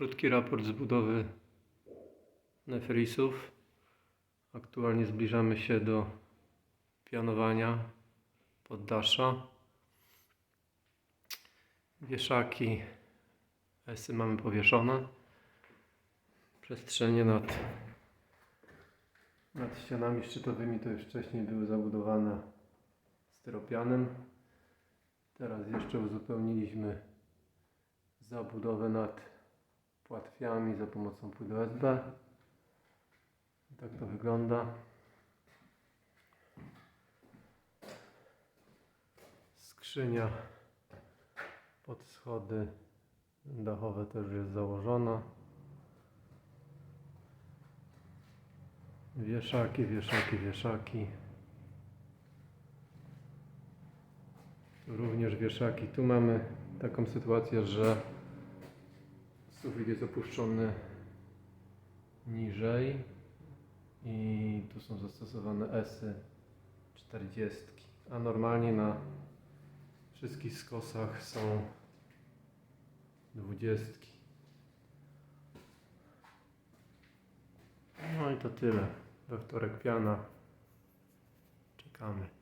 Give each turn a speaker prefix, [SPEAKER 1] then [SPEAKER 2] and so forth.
[SPEAKER 1] Krótki raport z budowy nefrisów. Aktualnie zbliżamy się do pianowania poddasza. Wieszaki esy mamy powieszone. Przestrzenie nad, nad ścianami szczytowymi to już wcześniej były zabudowane styropianem. Teraz jeszcze uzupełniliśmy zabudowę nad płatwiami za pomocą płyt USB. Tak to wygląda. Skrzynia pod schody dachowe też jest założona. Wieszaki, wieszaki, wieszaki. Również wieszaki. Tu mamy taką sytuację, że sufit jest opuszczony niżej i tu są zastosowane esy 40, a normalnie na wszystkich skosach są 20. No i to tyle. We wtorek piana. Czekamy.